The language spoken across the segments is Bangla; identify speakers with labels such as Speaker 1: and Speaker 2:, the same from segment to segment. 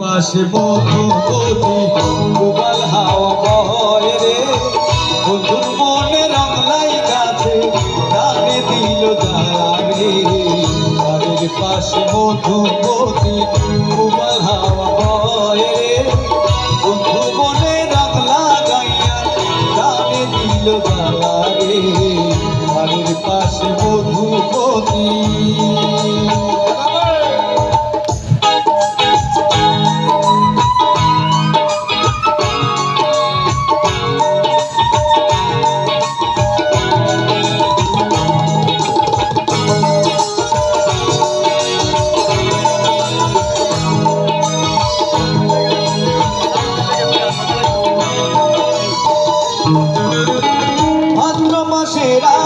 Speaker 1: পাশে মধুমতি গোপাল হাওয়া বয় রে। বন্ধুর মনে রংলাই গাছে গানে দিল জ্বালা রে। বাড়ির পাশে মধুমতি গোপাল হাওয়া বয় রে। বন্ধু মনে রংলা গাইয়া গানে দিল জ্বালা রে। বাড়ির পাশে মধুমতি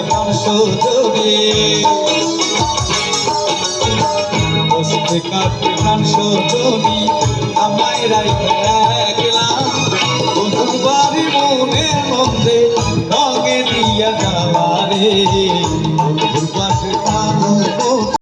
Speaker 1: প্রাণ সজনী বসতে কাটে প্রাণ আমায় রাইখা একলা বন্ধুর বাড়ি মনের মধ্যে রঙে দিয়া যাওয়া পাশে বন্ধুর